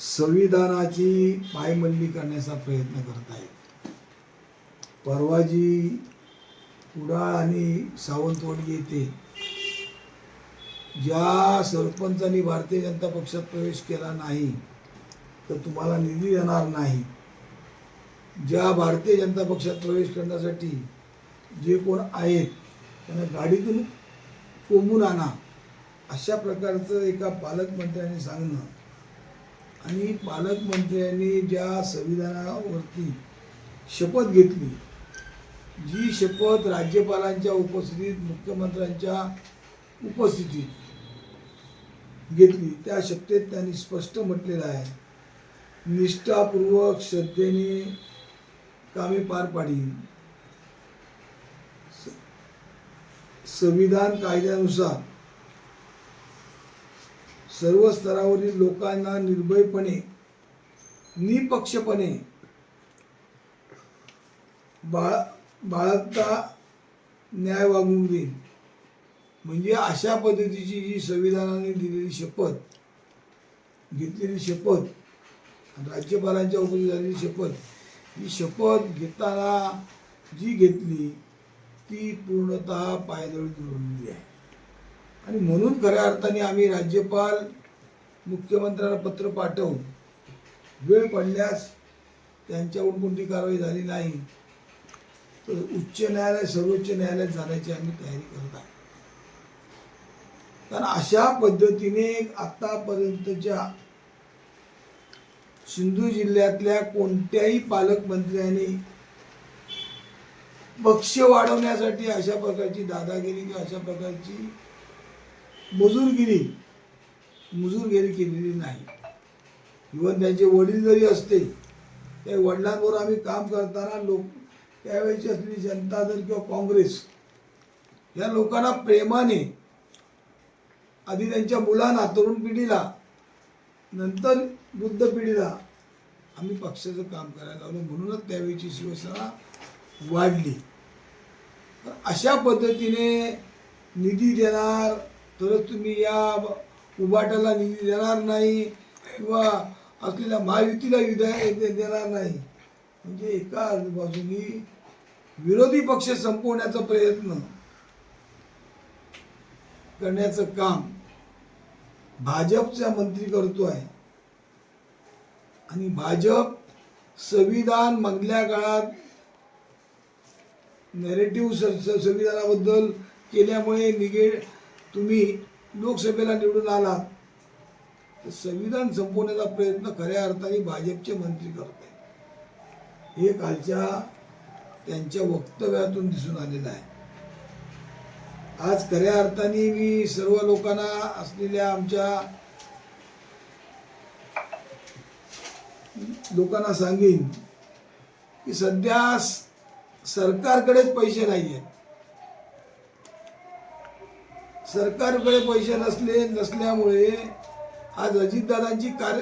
संविधानाची पायमल्ली करण्याचा प्रयत्न करत आहेत परवा जी कुडाळ आणि सावंतवाडी येथे ज्या सरपंचांनी भारतीय जनता पक्षात प्रवेश केला नाही तर तुम्हाला निधी देणार नाही. ज्या भारतीय जनता पक्षात प्रवेश करण्यासाठी जे कोण आहेत त्यांना गाडीतून कोंबून आणा अशा प्रकारचं एका पालकमंत्र्यांनी सांगणं आणि पालकमंत्र्यांनी ज्या संविधानावरती शपथ घेतली जी शपथ राज्यपालांच्या उपस्थितीत मुख्यमंत्र्यांच्या उपस्थितीत घेतली त्या शपथेत त्यांनी स्पष्ट म्हटलेलं आहे. निष्ठापूर्वक श्रद्धेने कामे पार पाडीन. स- संविधान कायद्यानुसार सर्व स्तरावरील लोकांना निर्भयपणे निपक्षपणे बाळ बाळगता न्याय वागवून देईन. म्हणजे अशा पद्धतीची जी संविधानाने दिलेली शपथ घेतलेली शपथ राज्यपालांच्या उपस्थित झालेली शपथ ही शपथ घेताना जी घेतली ती पूर्णतः पायदळीत लोळलेली आहे. आणि म्हणून खऱ्या अर्थाने आम्ही राज्यपाल मुख्यमंत्र्यांना पत्र पाठवून वेळ पडल्यास त्यांच्याकडून कोणती कारवाई झाली नाही तर उच्च न्यायालय सर्वोच्च न्यायालयात जाण्याची आम्ही तयारी करत आहे. कारण अशा पद्धतीने आतापर्यंतच्या सिंधू जिल्ह्यातल्या कोणत्याही पालकमंत्र्यांनी पक्ष वाढवण्यासाठी अशा प्रकारची दादागिरी किंवा अशा प्रकारची मजूरगिरी. मजूरगिरी केलेली नाही. इव्हन त्यांचे वडील जरी असते त्या वडिलांवर आम्ही काम करताना लोक त्यावेळेची असलेली जनता दल किंवा काँग्रेस या लोकांना प्रेमाने आधी त्यांच्या मुलांना तरुण पिढीला नंतर वृद्ध पिढीला आम्ही पक्षाचं काम करायला लावलं. म्हणूनच त्यावेळीची शिवसेना वाढली. तर अशा पद्धतीने निधी देणार तरच तुम्ही या उभाटाला निधी देणार नाही किंवा असलेल्या महायुतीला विधाय दे- देणार नाही. म्हणजे एका बाजूनी विरोधी पक्ष संपवण्याचा प्रयत्न करण्याचं काम भाजपचा मंत्री करतो आहे. आणि भाजप संविधान मधल्या काळात नेरेटिव्ह संविधानाबद्दल केल्यामुळे निगे तुम्ही लोकसभेला निवडून आलात तर संविधान संपवण्याचा प्रयत्न खऱ्या अर्थाने भाजपचे मंत्री करत आहेत हे कालच्या त्यांच्या वक्तव्यातून दिसून आलेलं आहे. आज खऱ्या अर्थाने मी सर्व लोकांना असलेल्या आमच्या लोकांना सांगेन की सध्या सरकारकडेच पैसे नाही आहेत सरकारकडे पैसे नसले नसल्यामुळे आज अजितदादांची कार्य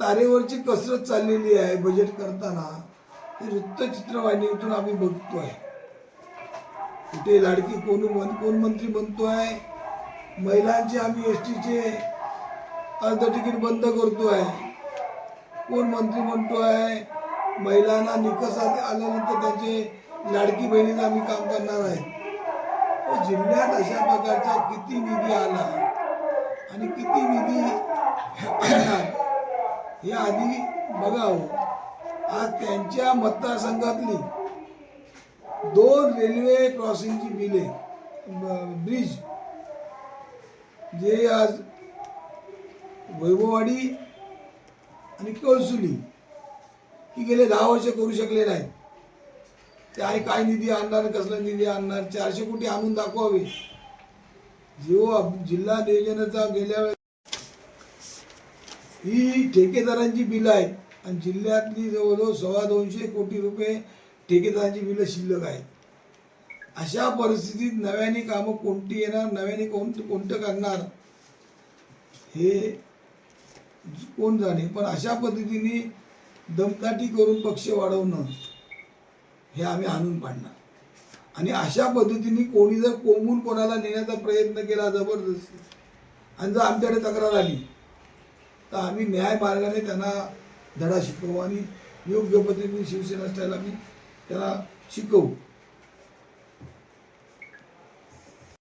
तारेवरची कसरत चाललेली आहे बजेट करताना. हे वृत्तचित्रवाहिनीतून आम्ही बघतोय. कुठे लाडकी कोण मन- कोण मंत्री म्हणतोय महिलांचे आम्ही एस टीचे अर्ध तिकीट बंद करतोय. कोण मंत्री म्हणतोय महिलांना निकष आल्यानंतर त्यांचे लाडकी बहिणीचं आम्ही काम करणार आहे. जिल्ह्यात अशा प्रकारचा किती निधी आला आणि किती निधी हे आधी बघावं. आज त्यांच्या मतदारसंघातली दोन रेल्वे क्रॉसिंगची बिले ब्रिज जे आज वैभववाडी आणि कळसुली ही गेले दहा वर्ष करू शकले नाहीत. ते आणि काय निधी आणणार कसला निधी आणणार? चारशे कोटी आणून दाखवावे. जेव्हा जिल्हा नियोजनाचा गेल्या वेळेस ही ठेकेदारांची बिलं आहेत. आणि जिल्ह्यातली जवळजवळ सव्वा दोनशे कोटी रुपये ठेकेदारांची बिलं शिल्लक आहेत. अशा परिस्थितीत नव्याने कामं कोणती येणार नव्याने कोण कोणतं करणार? हे कोण जाणे? पण अशा पद्धतीने दमदाटी करून पक्ष वाढवणं. हे आम्ही आणून पाडणार. आणि अशा पद्धतीने कोणी जर कोंबून कोणाला नेण्याचा प्रयत्न केला जबरदस्ती आणि जर आमच्याकडे तक्रार आली तर आम्ही न्याय मार्गाने त्यांना धडा शिकवू आणि योग्य पद्धतीने शिवसेना स्टाईल आम्ही त्याला शिकवू.